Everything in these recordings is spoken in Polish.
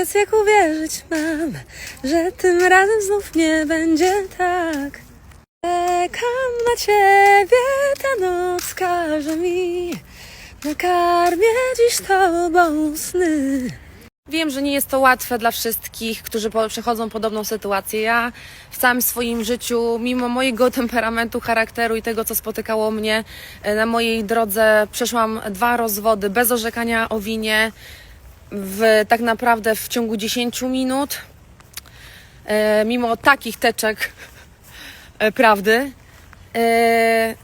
Powiedz, jak uwierzyć mam, że tym razem znów nie będzie tak. Czekam na ciebie, ta noc każe mi nakarmię dziś tobą sny. Wiem, że nie jest to łatwe dla wszystkich, którzy po- przechodzą podobną sytuację. Ja w całym swoim życiu, mimo mojego temperamentu, charakteru i tego, co spotykało mnie e, na mojej drodze, przeszłam dwa rozwody bez orzekania o winie, w, tak naprawdę w ciągu 10 minut. E, mimo takich teczek e, prawdy. E,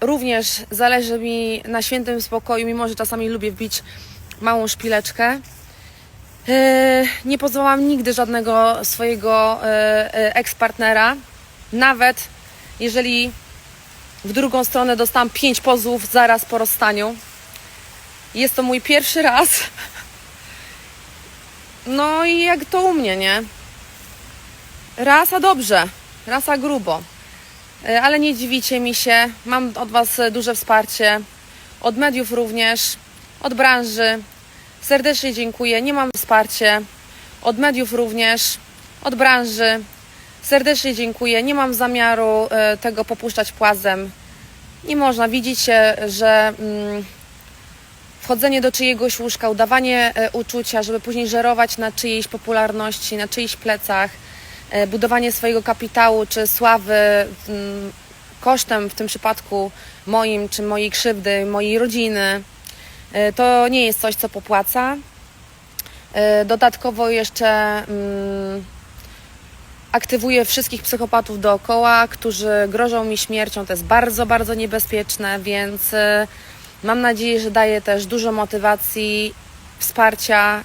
również zależy mi na świętym spokoju, mimo że czasami lubię wbić małą szpileczkę. E, Nie pozwałam nigdy żadnego swojego e, e, ekspartnera, nawet jeżeli w drugą stronę dostałam pięć pozwów zaraz po rozstaniu. Jest to mój pierwszy raz. No i jak to u mnie, nie? Rasa dobrze, rasa grubo. E, Ale nie dziwicie mi się, mam od Was duże wsparcie, od mediów również, od branży. Serdecznie dziękuję, nie mam wsparcia, od mediów również, od branży. Serdecznie dziękuję, nie mam zamiaru e, tego popuszczać płazem. Nie można, widzicie, że mm, wchodzenie do czyjegoś łóżka, udawanie e, uczucia, żeby później żerować na czyjejś popularności, na czyichś plecach, e, budowanie swojego kapitału czy sławy mm, kosztem w tym przypadku moim czy mojej krzywdy, mojej rodziny, e, to nie jest coś, co popłaca. Dodatkowo jeszcze mm, aktywuję wszystkich psychopatów dookoła, którzy grożą mi śmiercią. To jest bardzo, bardzo niebezpieczne, więc mam nadzieję, że daję też dużo motywacji, wsparcia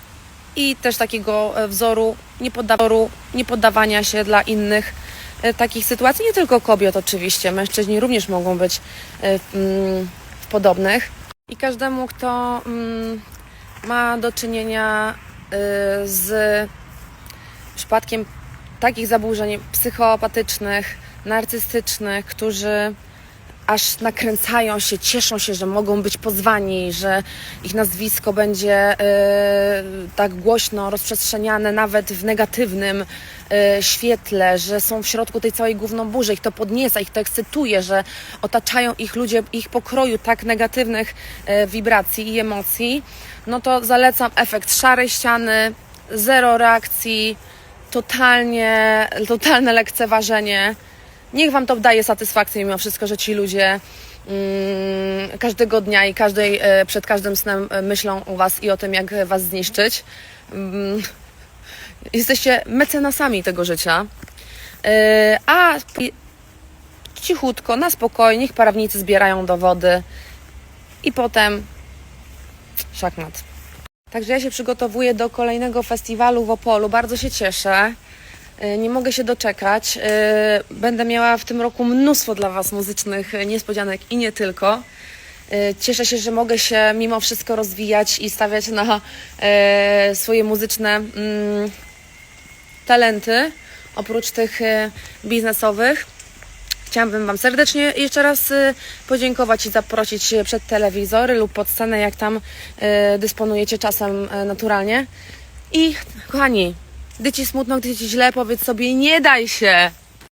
i też takiego e, wzoru niepoddaworu, niepoddawania się dla innych e, takich sytuacji, nie tylko kobiet oczywiście, mężczyźni również mogą być e, w, mm, w podobnych. I każdemu, kto mm, ma do czynienia z przypadkiem takich zaburzeń psychopatycznych, narcystycznych, którzy aż nakręcają się, cieszą się, że mogą być pozwani, że ich nazwisko będzie y, tak głośno rozprzestrzeniane nawet w negatywnym y, świetle, że są w środku tej całej gównoburzy, ich to podnieca, ich to ekscytuje, że otaczają ich ludzie ich pokroju tak negatywnych y, wibracji i emocji, no to zalecam efekt szarej ściany, zero reakcji, totalnie, totalne lekceważenie. Niech Wam to daje satysfakcję mimo wszystko, że ci ludzie mm, każdego dnia i każdej, e, przed każdym snem e, myślą o Was i o tym, jak Was zniszczyć. Mm, jesteście mecenasami tego życia. E, a cichutko, na spokojnie, niech prawnicy zbierają dowody i potem szachmat. Także ja się przygotowuję do kolejnego festiwalu w Opolu. Bardzo się cieszę. Y, Nie mogę się doczekać. Y, Będę miała w tym roku mnóstwo dla Was muzycznych y, niespodzianek i nie tylko. Cieszę się, że mogę się mimo wszystko rozwijać i stawiać na swoje muzyczne mm, talenty, oprócz tych biznesowych. Chciałabym Wam serdecznie jeszcze raz podziękować i zaprosić przed telewizor lub pod scenę, jak tam dysponujecie czasem naturalnie. I kochani, gdy Ci smutno, gdy Ci źle, powiedz sobie nie daj się!